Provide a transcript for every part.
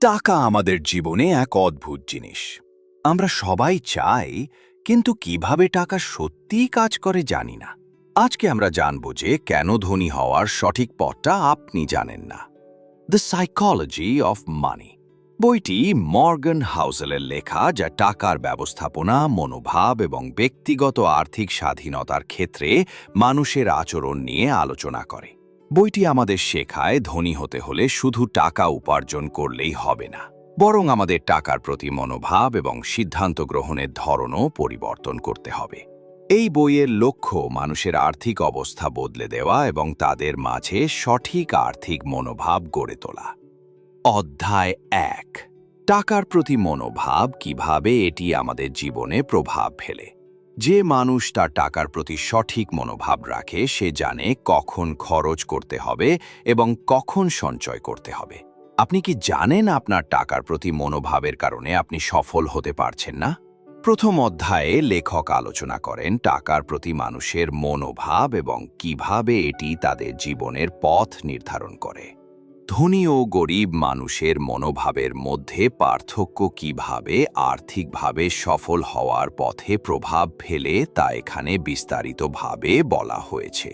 টাকা আমাদের জীবনে এক অদ্ভুত জিনিস। আমরা সবাই চাই, কিন্তু কীভাবে টাকা সত্যিই কাজ করে জানি না। আজকে আমরা জানব যে কেন ধনী হওয়ার সঠিক পথটা আপনি জানেন না। দ্য সাইকোলজি অফ মানি বইটি মর্গান হাউসেলের লেখা, যা টাকার ব্যবস্থাপনা, মনোভাব এবং ব্যক্তিগত আর্থিক স্বাধীনতার ক্ষেত্রে মানুষের আচরণ নিয়ে আলোচনা করে। বইটি আমাদের শেখায় ধনী হতে হলে শুধু টাকা উপার্জন করলেই হবে না, বরং আমাদের টাকার প্রতি মনোভাব এবং সিদ্ধান্ত গ্রহণের ধরনও পরিবর্তন করতে হবে। এই বইয়ের লক্ষ্য মানুষের আর্থিক অবস্থা বদলে দেওয়া এবং তাদের মাঝে সঠিক আর্থিক মনোভাব গড়ে তোলা। অধ্যায় এক। টাকার প্রতি মনোভাব কীভাবে এটি আমাদের জীবনে প্রভাব ফেলে? যে মানুষ তার টাকার প্রতি সঠিক মনোভাব রাখে, সে জানে কখন খরচ করতে হবে এবং কখন সঞ্চয় করতে হবে। আপনি কি জানেন আপনার টাকার প্রতি মনোভাবের কারণে আপনি সফল হতে পারছেন না? প্রথম অধ্যায়ে লেখক আলোচনা করেন টাকার প্রতি মানুষের মনোভাব এবং কীভাবে এটি তাদের জীবনের পথ নির্ধারণ করে। ধনী ও গরিব মানুষের মনোভাবের মধ্যে পার্থক্য কীভাবে আর্থিকভাবে সফল হওয়ার পথে প্রভাব ফেলে তা এখানে বিস্তারিতভাবে বলা হয়েছে।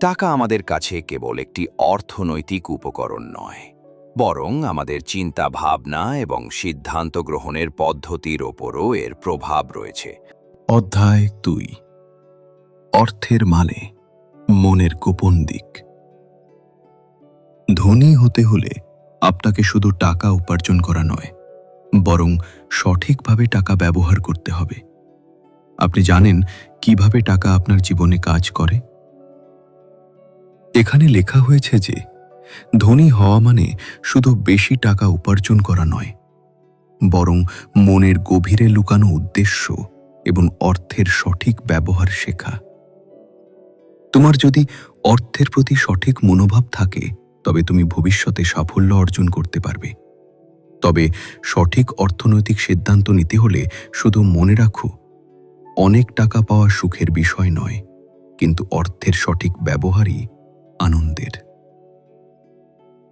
টাকা আমাদের কাছে কেবল একটি অর্থনৈতিক উপকরণ নয়, বরং আমাদের চিন্তা ভাবনা এবং সিদ্ধান্ত গ্রহণের পদ্ধতির ওপরও এর প্রভাব রয়েছে। অধ্যায় দুই। অর্থের মানে মনের গোপন দিক। ধনী হতে হলে আপনাকে শুধু টাকা উপার্জন করা নয়, বরং সঠিকভাবে টাকা ব্যবহার করতে হবে। আপনি জানেন কীভাবে টাকা আপনার জীবনে কাজ করে? এখানে লেখা হয়েছে যে, ধনী হওয়া মানে শুধু বেশি টাকা উপার্জন করা নয়, বরং মনের গভীরে লুকানো উদ্দেশ্য এবং অর্থের সঠিক ব্যবহার শেখা। তোমার যদি অর্থের প্রতি সঠিক মনোভাব থাকে তবে তুমি ভবিষ্যতে সাফল্য অর্জন করতে পারবে। তবে সঠিক অর্থনৈতিক সিদ্ধান্ত নিতে হলে শুধু মনে রাখো, অনেক টাকা পাওয়া সুখের বিষয় নয়, কিন্তু অর্থের সঠিক ব্যবহারই আনন্দের।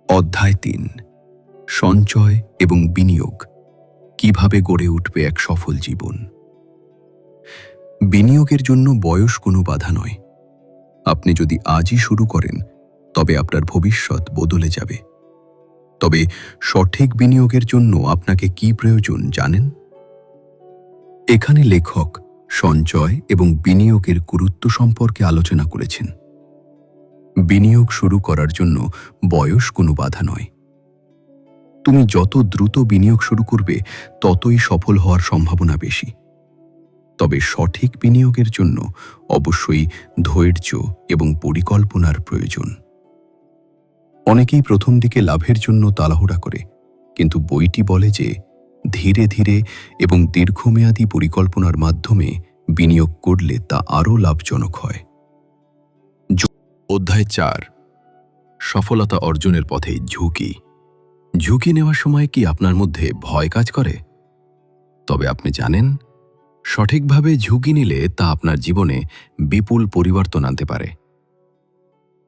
অধ্যায় তিন, সঞ্চয় এবং বিনিয়োগ, কীভাবে গড়ে উঠবে এক সফল জীবন? বিনিয়োগের জন্য বয়স কোনো বাধা নয়। আপনি যদি আজই শুরু করেন তবে আপনার ভবিষ্যৎ বদলে যাবে। তবে সঠিক বিনিয়োগের জন্য আপনাকে কি প্রয়োজন জানেন? এখানে লেখক সঞ্চয় এবং বিনিয়োগের গুরুত্ব সম্পর্কে আলোচনা করেছেন। বিনিয়োগ শুরু করার জন্য বয়স কোনো বাধা নয়। তুমি যত দ্রুত বিনিয়োগ শুরু করবে, ততই সফল হওয়ার সম্ভাবনা বেশি। তবে সঠিক বিনিয়োগের জন্য অবশ্যই ধৈর্য এবং পরিকল্পনার প্রয়োজন। অনেকেই প্রথম দিকে লাভের জন্য তাড়াহুড়া করে, কিন্তু বইটি বলে যে, ধীরে ধীরে এবং দীর্ঘমেয়াদী পরিকল্পনার মাধ্যমে বিনিয়োগ করলে তা আরও লাভজনক হয়। অধ্যায় চার। সফলতা অর্জনের পথে ঝুঁকি। ঝুঁকি নেওয়ার সময় কি আপনার মধ্যে ভয় কাজ করে? তবে আপনি জানেন, সঠিকভাবে ঝুঁকি নিলে তা আপনার জীবনে বিপুল পরিবর্তন আনতে পারে।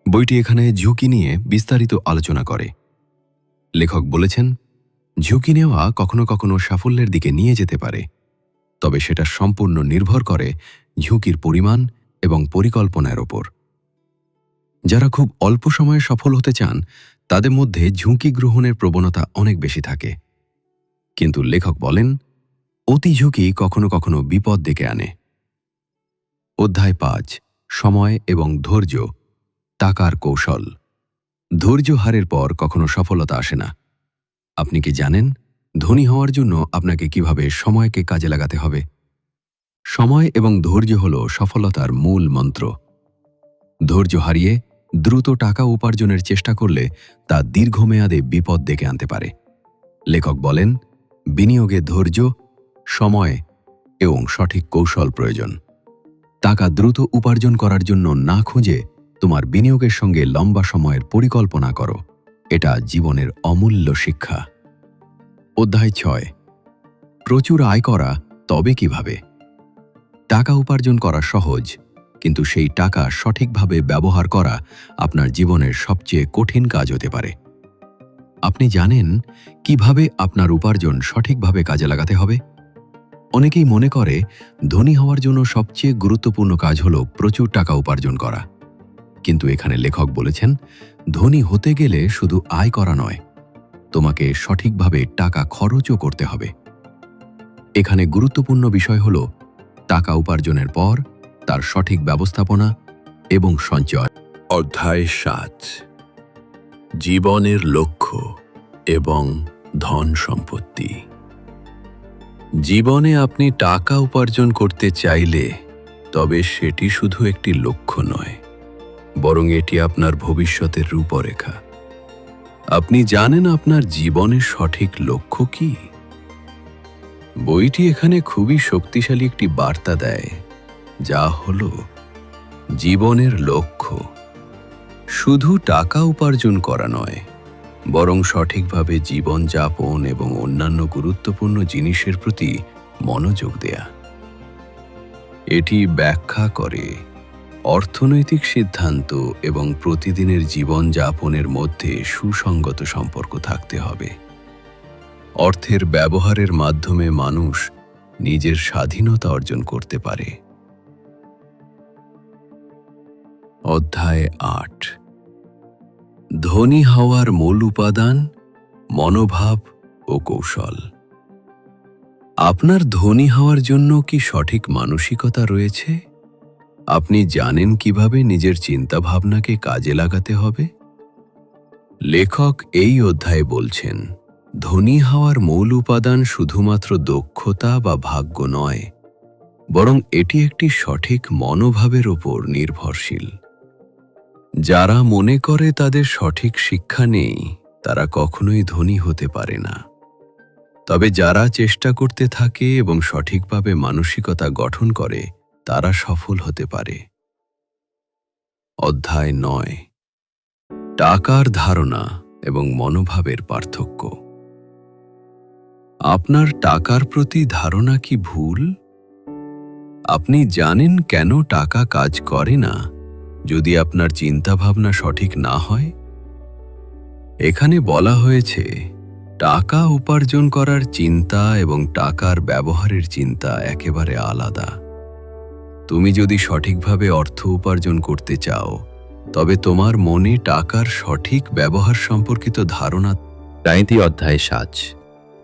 বইটি এখানে ঝুঁকি নিয়ে বিস্তারিত আলোচনা করে। লেখক বলেছেন, ঝুঁকি নেওয়া কখনো কখনো সাফল্যের দিকে নিয়ে যেতে পারে, তবে সেটা সম্পূর্ণ নির্ভর করে ঝুঁকির পরিমাণ এবং পরিকল্পনার ওপর। যারা খুব অল্প সময়ে সফল হতে চান, তাদের মধ্যে ঝুঁকি গ্রহণের প্রবণতা অনেক বেশি থাকে। কিন্তু লেখক বলেন, অতি ঝুঁকি কখনো কখনো বিপদ ডেকে আনে। অধ্যায় পাঁচ, সময় এবং ধৈর্য টাকার কৌশল। ধৈর্য হারের পর কখনো সফলতা আসে না। আপনি কি জানেন, ধনী হওয়ার জন্য আপনাকে কীভাবে সময়কে কাজে লাগাতে হবে? সময় এবং ধৈর্য হল সফলতার মূল মন্ত্র। ধৈর্য হারিয়ে দ্রুত টাকা উপার্জনের চেষ্টা করলে তা দীর্ঘমেয়াদে বিপদ ডেকে আনতে পারে। লেখক বলেন, বিনিয়োগে ধৈর্য, সময় এবং সঠিক কৌশল প্রয়োজন। টাকা দ্রুত উপার্জন করার জন্য না খুঁজে তোমার বিনিয়োগের সঙ্গে লম্বা সময়ের পরিকল্পনা করো। এটা জীবনের অমূল্য শিক্ষা। অধ্যায় ছয়। প্রচুর আয় করা, তবে কীভাবে? টাকা উপার্জন করা সহজ, কিন্তু সেই টাকা সঠিকভাবে ব্যবহার করা আপনার জীবনের সবচেয়ে কঠিন কাজ হতে পারে। আপনি জানেন কীভাবে আপনার উপার্জন সঠিকভাবে কাজে লাগাতে হবে? অনেকেই মনে করে, ধনী হওয়ার জন্য সবচেয়ে গুরুত্বপূর্ণ কাজ হল প্রচুর টাকা উপার্জন করা। কিন্তু এখানে লেখক বলেছেন, ধনী হতে গেলে শুধু আয় করা নয়, তোমাকে সঠিকভাবে টাকা খরচও করতে হবে। এখানে গুরুত্বপূর্ণ বিষয় হল, টাকা উপার্জনের পর তার সঠিক ব্যবস্থাপনা এবং সঞ্চয়। অধ্যায় সাত, জীবনের লক্ষ্য এবং ধন সম্পত্তি। জীবনে আপনি টাকা উপার্জন করতে চাইলে, তবে সেটি শুধু একটি লক্ষ্য নয় বরং এটি আপনার ভবিষ্যতের রূপরেখা। আপনি জানেন আপনার জীবনের সঠিক লক্ষ্য কি? বইটি এখানে খুবই শক্তিশালী একটি বার্তা দেয়, যা হল জীবনের লক্ষ্য। শুধু টাকা উপার্জন করা নয়, বরং সঠিকভাবে জীবন যাপন এবং অন্যান্য গুরুত্বপূর্ণ জিনিসের প্রতি মনোযোগ দেয়া। এটি ব্যাখ্যা করে অর্থনৈতিক সিদ্ধান্ত এবং প্রতিদিনের জীবন যাপনের মধ্যে সুসঙ্গত সম্পর্ক থাকতে হবে। অর্থের ব্যবহারের মাধ্যমে মানুষ নিজের স্বাধীনতা অর্জন করতে পারে। অধ্যায় আট। ধনী হওয়ার মূল উপাদান মনোভাব ও কৌশল। আপনার ধনী হওয়ার জন্য কি সঠিক মানসিকতা রয়েছে? আপনি জানেন কীভাবে নিজের চিন্তাভাবনাকে কাজে লাগাতে হবে? লেখক এই অধ্যায়ে বলছেন, ধনী হওয়ার মূল উপাদান শুধুমাত্র দক্ষতা বা ভাগ্য নয়, বরং এটি একটি সঠিক মনোভাবের ওপর নির্ভরশীল। যারা মনে করে তাদের সঠিক শিক্ষা নেই, তারা কখনোই ধনী হতে পারে না। তবে যারা চেষ্টা করতে থাকে এবং সঠিকভাবে মানসিকতা গঠন করে তারা সফল হতে পারে। অধ্যায় নয়। টাকার ধারণা এবং মনোভাবের পার্থক্য। আপনার টাকার প্রতি ধারণা কি ভুল? আপনি জানেন কেন টাকা কাজ করে না, যদি আপনার চিন্তাভাবনা সঠিক না হয়? এখানে বলা হয়েছে, টাকা উপার্জন করার চিন্তা এবং টাকার ব্যবহারের চিন্তা একেবারে আলাদা। তুমি যদি সঠিকভাবে অর্থ উপার্জন করতে চাও তবে তোমার মনে টাকার সঠিক ব্যবহার সম্পর্কিত ধারণা গায়ন্তী অধ্যায় সাজ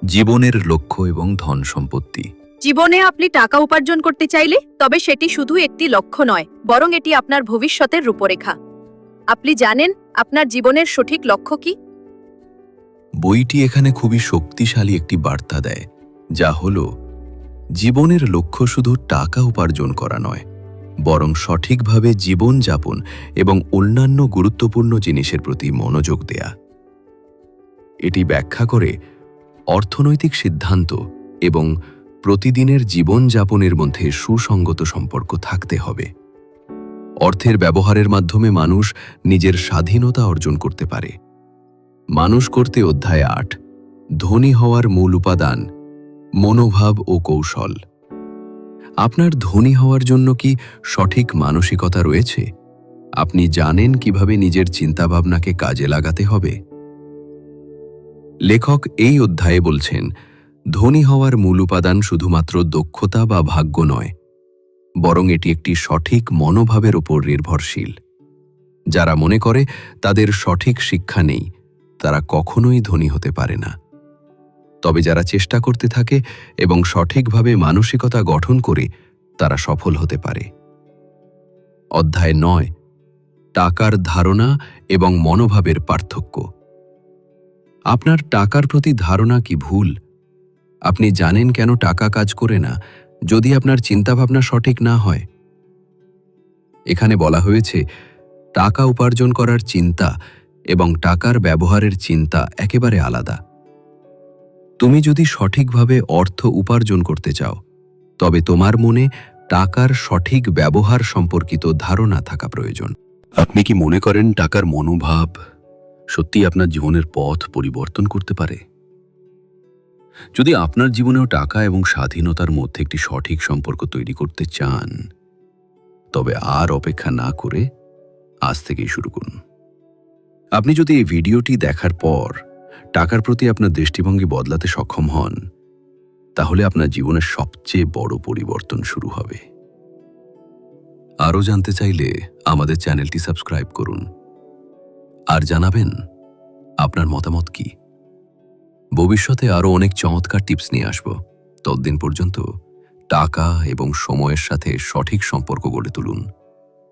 জীবনের লক্ষ্য এবং ধন সম্পত্তি। জীবনে আপনি টাকা উপার্জন করতে চাইলে তবে সেটি শুধু একটি লক্ষ্য নয় বরং এটি আপনার ভবিষ্যতের রূপরেখা। আপনি জানেন আপনার জীবনের সঠিক লক্ষ্য কি? বইটি এখানে খুবই শক্তিশালী একটি বার্তা দেয় যা হল জীবনের লক্ষ্য শুধু টাকা উপার্জন করা নয়, বরং সঠিকভাবে জীবন যাপন এবং অন্যান্য গুরুত্বপূর্ণ জিনিসের প্রতি মনোযোগ দেয়া। এটি ব্যাখ্যা করে অর্থনৈতিক সিদ্ধান্ত এবং প্রতিদিনের জীবন যাপনের মধ্যে সুসঙ্গত সম্পর্ক থাকতে হবে। অর্থের ব্যবহারের মাধ্যমে মানুষ নিজের স্বাধীনতা অর্জন করতে পারে। মানুষ করতে অধ্যায় আট, ধনী হওয়ার মূল উপাদান মনোভাব ও কৌশল। আপনার ধনী হওয়ার জন্য কি সঠিক মানসিকতা রয়েছে? আপনি জানেন কীভাবে নিজের চিন্তাভাবনাকে কাজে লাগাতে হবে? লেখক এই অধ্যায়ে বলছেন, ধনী হওয়ার মূল উপাদান শুধুমাত্র দক্ষতা বা ভাগ্য নয়, বরং এটি একটি সঠিক মনোভাবের ওপর নির্ভরশীল। যারা মনে করে তাদের সঠিক শিক্ষা নেই, তারা কখনোই ধনী হতে পারে না। তবে যারা চেষ্টা করতে থাকে এবং সঠিকভাবে মানসিকতা গঠন করে, তারা সফল হতে পারে। অধ্যায় নয়, টাকার ধারণা এবং মনোভাবের পার্থক্য। আপনার টাকার প্রতি ধারণা কি ভুল? আপনি জানেন কেন টাকা কাজ করে না, যদি আপনার চিন্তাভাবনা সঠিক না হয়? এখানে বলা হয়েছে, টাকা উপার্জন করার চিন্তা এবং টাকার ব্যবহারের চিন্তা একেবারে আলাদা। তুমি যদি সঠিকভাবে অর্থ উপার্জন করতে চাও, তবে তোমার মনে টাকার সঠিক ব্যবহার সম্পর্কিত ধারণা থাকা প্রয়োজন। আপনি কি মনে করেন টাকার মনোভাব সত্যি আপনার জীবনের পথ পরিবর্তন করতে পারে? যদি আপনার জীবনেও টাকা এবং স্বাধীনতার মধ্যে একটি সঠিক সম্পর্ক তৈরি করতে চান, তবে আর অপেক্ষা না করে আজ থেকেই শুরু করুন। আপনি যদি এই ভিডিওটি দেখার পর টাকার প্রতি আপনার দৃষ্টিভঙ্গি বদলাতে সক্ষম হন, তাহলে আপনার জীবনের সবচেয়ে বড় পরিবর্তন শুরু হবে। আরও জানতে চাইলে আমাদের চ্যানেলটি সাবস্ক্রাইব করুন। আর জানাবেন, আপনার মতামত কি? ভবিষ্যতে আরও অনেক চমৎকার টিপস নিয়ে আসব। ততদিন পর্যন্ত টাকা এবং সময়ের সাথে সঠিক সম্পর্ক গড়ে তুলুন।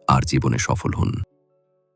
আর জীবনে সফল হন।